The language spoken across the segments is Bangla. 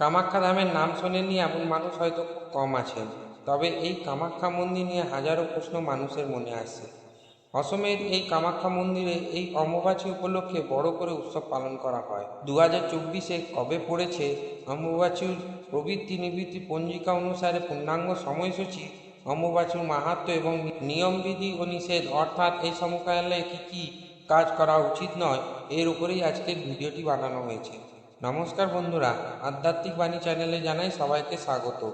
কামাখ্যা ধামের নাম শোনেননি এমন মানুষ হয়তো কম আছেন। তবে এই কামাখ্যা মন্দির নিয়ে হাজারো প্রশ্ন মানুষের মনে আসছে অসমের এই কামাখ্যা মন্দিরে এই অম্বুবাচী উপলক্ষে বড় করে উৎসব পালন করা হয়। দু হাজার চব্বিশে কবে পড়েছে অম্বুবাচীর প্রবৃত্তি নিবৃত্তি পঞ্জিকা অনুসারে পূর্ণাঙ্গ সময়সূচি? অম্বুবাচীর মাহাত্ম এবং নিয়মবিধি ও নিষেধ, অর্থাৎ এই সমকালে কী কী কাজ করা উচিত নয়, এর উপরেই আজকের ভিডিওটি বানানো হয়েছে। নমস্কার বন্ধুরা, আধ্যাত্মিক বাণী চ্যানেলে জানাই সবাইকে স্বাগত।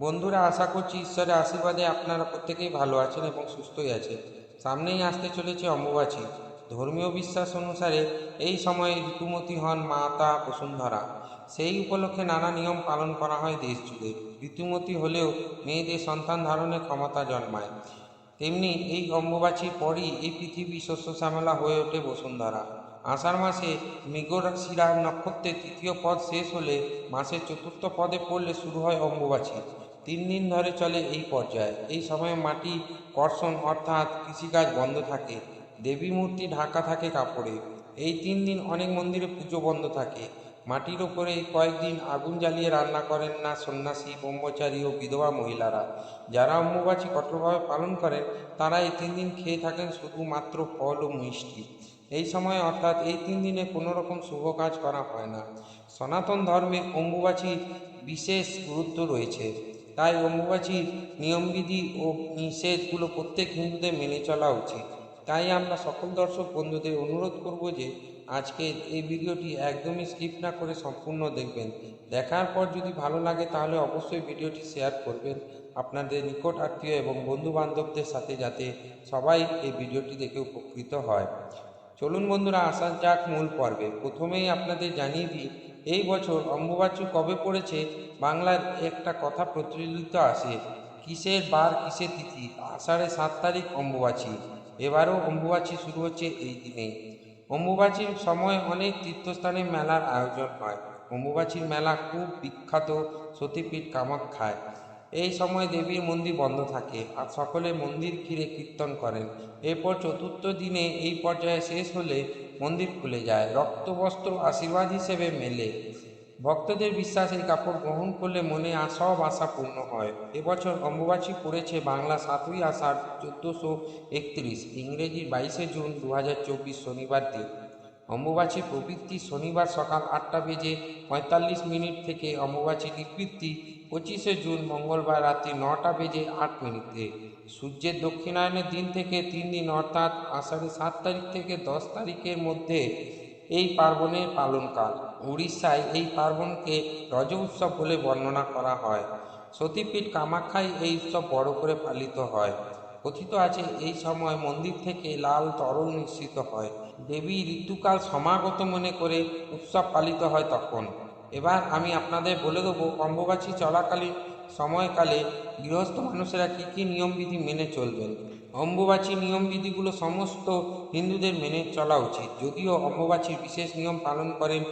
বন্ধুরা, আশা করছি ঈশ্বরের আশীর্বাদে আপনারা প্রত্যেকেই ভালো আছেন এবং সুস্থই আছেন। সামনেই আসতে চলেছে অম্বুবাচী। ধর্মীয় বিশ্বাস অনুসারে এই সময়ে ঋতুমতি হন মাতা বসুন্ধরা। সেই উপলক্ষে নানা নিয়ম পালন করা হয় দেশ জুড়ে। ঋতুমতী হলেও মেয়েদের সন্তান ধারণের ক্ষমতা জন্মায়। তেমনি এই অম্বুবাচীর পরই এই পৃথিবী শস্য শ্যামলা হয়ে ওঠে বসুন্ধরা। আষাঢ় মাসে মৃগশিরা নক্ষত্রের তৃতীয় পদ শেষ হলে মাসের চতুর্থ পদে পড়লে শুরু হয় অম্বুবাচী। তিন দিন ধরে চলে এই পর্যায়ে। এই সময়ে মাটি কর্ষণ অর্থাৎ কৃষিকাজ বন্ধ থাকে। দেবী মূর্তি ঢাকা থাকে কাপড়ে। এই তিন দিন অনেক মন্দিরে পুজো বন্ধ থাকে। মাটির ওপরে কয়েকদিন আগুন জ্বালিয়ে রান্না করেন না সন্ন্যাসী, ব্রহ্মচারী ও বিধবা মহিলারা। যারা অম্বুবাচী কঠোরভাবে পালন করেন, তারা এই তিন দিন খেয়ে থাকেন শুধুমাত্র ফল ও মিষ্টি। এই সময় অর্থাৎ এই তিন দিনে কোনো রকম শুভ কাজ করা হয় না। সনাতন ধর্মে অম্বুবাচীর বিশেষ গুরুত্ব রয়েছে। তাই অম্বুবাচীর নিয়মবিধি ও নিষেধগুলো প্রত্যেক হিন্দুদের মেনে চলা উচিত। তাই আমরা সকল দর্শক বন্ধুদের অনুরোধ করব যে আজকে এই ভিডিওটি একদমই স্কিপ না করে সম্পূর্ণ দেখবেন। দেখার পর যদি ভালো লাগে তাহলে অবশ্যই ভিডিওটি শেয়ার করবেন। আপনাদের নিকট আত্মীয় এবং বন্ধু বান্ধবদের সাথে যাতে সবাই এই ভিডিওটি দেখে উপকৃত হয়। চলুন বন্ধুরা আসা যাক মূল পর্বে। প্রথমেই আপনাদের জানিয়ে দিই, এই বছর অম্বুবাচী কবে পড়েছে বাংলার একটা কথা প্রচলিত আছে, কিসের বার, কিসের তিথি? আষাঢ়ে সাত তারিখ অম্বুবাচী। এবারও অম্বুবাচী শুরু হচ্ছে এই দিনে। অম্বুবাচীর সময় অনেক তীর্থস্থানে মেলার আয়োজন হয়। অম্বুবাচীর মেলা খুব বিখ্যাত সতীপীঠ কামাখ্যায়। এই সময় দেবীর মন্দির বন্ধ থাকে আর সকলে মন্দির ঘিরে কীর্তন করেন। এরপর চতুর্থ দিনে এই পর্যায়ে শেষ হলে মন্দির খুলে যায়। রক্তবস্ত্র আশীর্বাদ হিসেবে মেলে। ভক্তদের বিশ্বাস এই কাপড় গ্রহণ করলে মনে সব আশা পূর্ণ হয়। এবছর অম্বুবাচী পড়েছে বাংলা সাতই আষাঢ় চোদ্দোশো একত্রিশ, ইংরেজি বাইশে জুন দু চব্বিশ শনিবার দিন। অম্বুবাচী প্রবৃত্তি শনিবার সকাল আটটা বেজে পঁয়তাল্লিশ মিনিট থেকে অম্বুবাচী নিবৃত্তি পঁচিশে জুন মঙ্গলবার রাত্রি নটা বেজে আট মিনিটে। সূর্যের দক্ষিণায়নের দিন থেকে তিন দিন অর্থাৎ আষাঢ়ে সাত তারিখ থেকে দশ তারিখের মধ্যে এই পার্বণের পালনকাল উড়িষ্যায় এই পার্বণকে রজ উৎসব বলে বর্ণনা করা হয়। সতীপীঠ কামাখ্যায় এই উৎসব বড় করে পালিত হয়। কথিত আছে, এই সময় মন্দির থেকে লাল তরল নিঃসৃত হয়। দেবী ঋতুকাল সমাগত মনে করে উৎসব পালিত হয় তখন। এবার আমি আপনাদের বলে দেবো, অম্বুবাচী চলাকালীন সময়কালে গৃহস্থ মানুষেরা কী কী নিয়মবিধি মেনে চলবেন? অম্বুবাচী নিয়মবিধিগুলো সমস্ত হিন্দুদের মেনে চলা উচিত। যদিও অম্বুবাচীর বিশেষ নিয়ম পালন করেন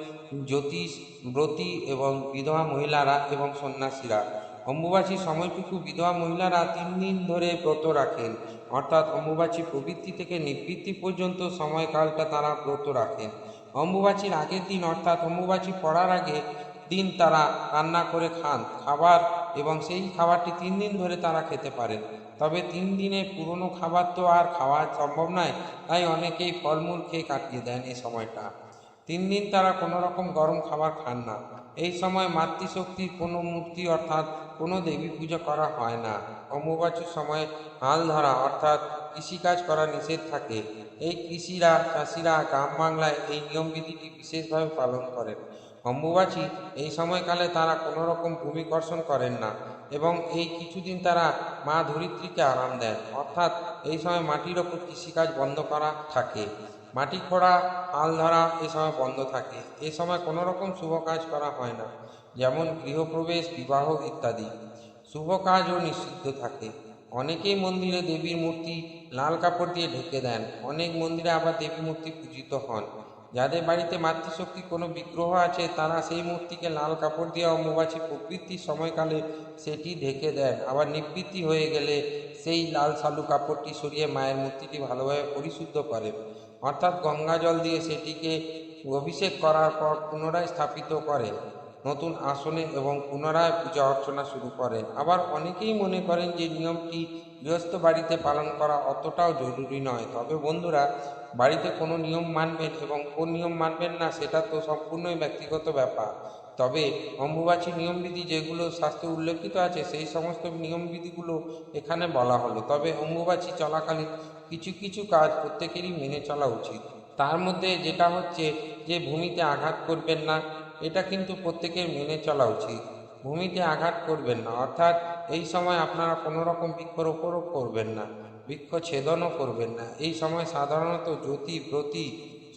জ্যোতিষ, ব্রতী এবং বিধবা মহিলারা এবং সন্ন্যাসীরা। অম্বুবাচীর সময়টুকু বিধবা মহিলারা তিন দিন ধরে ব্রত রাখেন। অর্থাৎ অম্বুবাচী প্রবৃত্তি থেকে নিবৃত্তি পর্যন্ত সময়কালটা তারা ব্রত রাখেন। অম্বুবাচীর আগের দিন, অর্থাৎ অম্বুবাচী পড়ার আগে দিন তারা রান্না করে খান, খাবার এবং সেই খাবারটি তিন দিন ধরে তারা খেতে পারেন। তবে তিন দিনের পুরনো খাবার তো আর খাওয়া সম্ভব নয়, তাই অনেকেই ফলমূল খেয়ে কাটিয়ে দেন এই সময়টা। তিন দিন তারা কোনো রকম গরম খাবার খান না। এই সময় মাতৃশক্তির কোনো মূর্তি, অর্থাৎ কোনো দেবী পুজো করা হয় না। অম্বুবাচীর সময় হাল ধরা অর্থাৎ কৃষিকাজ করা নিষেধ থাকে। এই কৃষিরা, চাষিরা, গ্রাম বাংলায় এই নিয়মবিধিটি বিশেষভাবে পালন করেন। অম্বুবাচী, এই সময়কালে তারা কোনো রকম ভূমিকর্ষণ করেন না এবং এই কিছুদিন তারা মা ধরিত্রীকে আরাম দেন। অর্থাৎ এই সময় মাটির ওপর কৃষিকাজ বন্ধ করা থাকে। মাটি খোঁড়া, হাল ধরা এ সময় বন্ধ থাকে। এ সময় কোনো রকম শুভ কাজ করা হয় না। যেমন গৃহপ্রবেশ, বিবাহ ইত্যাদি। শুভ কাজও নিষিদ্ধ থাকে। অনেকেই মন্দিরে দেবীর মূর্তি লাল কাপড় দিয়ে ঢেকে দেন। অনেক মন্দিরে আবার দেবী মূর্তি পূজিত হন। যাদের বাড়িতে মাতৃশক্তি কোনো বিগ্রহ আছে, তারা সেই মূর্তিকে লাল কাপড় দিয়ে অম্বুবাচী প্রবৃত্তির সময়কালে সেটি ঢেকে দেন। আবার নিবৃত্তি হয়ে গেলে সেই লাল সালু কাপড়টি সরিয়ে মায়ের মূর্তিটি ভালোভাবে পরিশুদ্ধ করে। অর্থাৎ গঙ্গা জল দিয়ে সেটিকে অভিষেক করার পর পুনরায় স্থাপিত করে। নতুন আসনে এবং পুনরায় পূজা অর্চনা শুরু করেন আবার অনেকেই মনে করেন যে নিয়মটি গৃহস্থ বাড়িতে পালন করা অতটাও জরুরি নয়। তবে বন্ধুরা, বাড়িতে কোনো নিয়ম মানবেন এবং কোন নিয়ম মানবেন না, সেটা তো সম্পূর্ণই ব্যক্তিগত ব্যাপার। তবে অম্বুবাচী নিয়মবিধি যেগুলো শাস্ত্রে উল্লেখিত আছে, সেই সমস্ত নিয়মবিধিগুলো এখানে বলা হলো। তবে অম্বুবাচী চলাকালীন কিছু কিছু কাজ প্রত্যেকেরই মেনে চলা উচিত। তার মধ্যে যেটা হচ্ছে যে, ভূমিতে আঘাত করবেন না এটা কিন্তু প্রত্যেকের মেনে চলা উচিত। ভূমিতে আঘাত করবেন না, অর্থাৎ এই সময় আপনারা কোনো রকম বৃক্ষরোপণও করবেন না, বৃক্ষ ছেদনও করবেন না। এই সময় সাধারণত জ্যোতি, ব্রতী,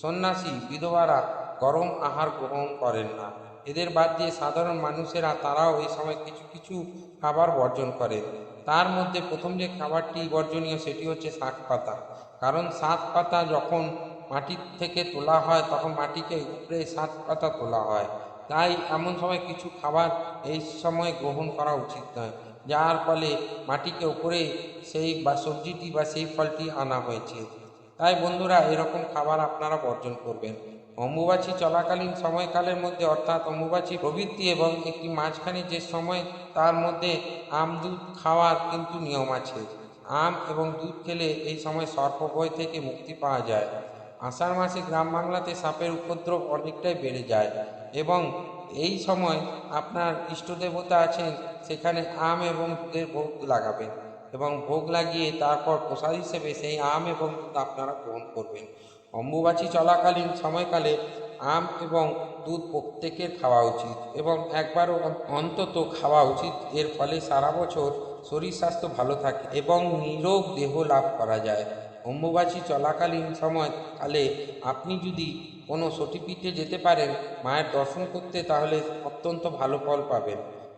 সন্ন্যাসী, বিধবারা গরম আহার গ্রহণ করেন না। এদের বাদ দিয়ে সাধারণ মানুষেরা তারাও এই সময় কিছু কিছু খাবার বর্জন করে তার মধ্যে প্রথম যে খাবারটি বর্জনীয় সেটি হচ্ছে শাক পাতা কারণ শাক পাতা যখন মাটির থেকে তোলা হয়, তখন মাটিকে উপরে শাক পাতা তোলা হয়। তাই এমন সময় কিছু খাবার এই সময় গ্রহণ করা উচিত নয়। যার ফলে মাটিকে উপরে সেই বা সবজিটি বা সেই ফলটি আনা হয়েছে। তাই বন্ধুরা, এরকম খাবার আপনারা বর্জন করবেন। অম্বুবাচী চলাকালীন সময়কালের মধ্যে, অর্থাৎ অম্বুবাচী প্রবৃত্তি এবং একটি মাঝখানে যে সময়, তার মধ্যে আম দুধ খাওয়ার কিন্তু নিয়ম আছে। আম এবং দুধ খেলে এই সময় সর্পভয় থেকে মুক্তি পাওয়া যায়। আষাঢ় মাসে গ্রাম বাংলাতে সাপের উপদ্রব অনেকটাই বেড়ে যায় এবং এই সময় আপনার ইষ্টদেবতা আছেন, সেখানে আম এবং দুধের ভোগ লাগাবেন এবং ভোগ লাগিয়ে তারপর প্রসাদ হিসেবে সেই আম এবং দুধ আপনারা গ্রহণ করবেন। অম্বুবাচী চলাকালীন সময়কালে আম এবং দুধ প্রত্যেকের খাওয়া উচিত এবং একবারও অন্তত খাওয়া উচিত। এর ফলে সারা বছর শরীর স্বাস্থ্য ভালো থাকে এবং নিরোগ দেহ লাভ করা যায়। অম্বুবাচী চলাকালীন সময় কালে আপনি যদি কোনো সতীপীঠে যেতে পারেন, মায়ের দর্শন করতে, তাহলে অত্যন্ত ভালো ফল পাবেন।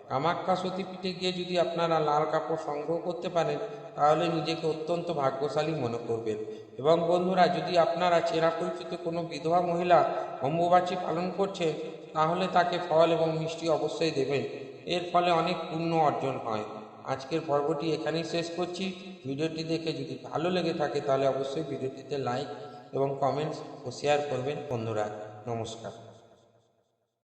কামাখ্যা সতীপীঠে গিয়ে যদি আপনারা লাল কাপড় সংগ্রহ করতে পারেন, তাহলে নিজেকে অত্যন্ত ভাগ্যশালী মনে করবেন। এবং বন্ধুরা, যদি আপনারা চেরা পরিচিত কোনো বিধবা মহিলা অম্বুবাচী পালন করছেন, তাহলে তাকে ফল এবং মিষ্টি অবশ্যই দেবেন। এর ফলে অনেক পুণ্য অর্জন হয়। আজকের পর্বটি এখানেই শেষ করছি। ভিডিওটি দেখে যদি ভালো লেগে থাকে তাহলে অবশ্যই ভিডিওটিতে লাইক এবং কমেন্টস ও শেয়ার করবেন বন্ধুরা। নমস্কার।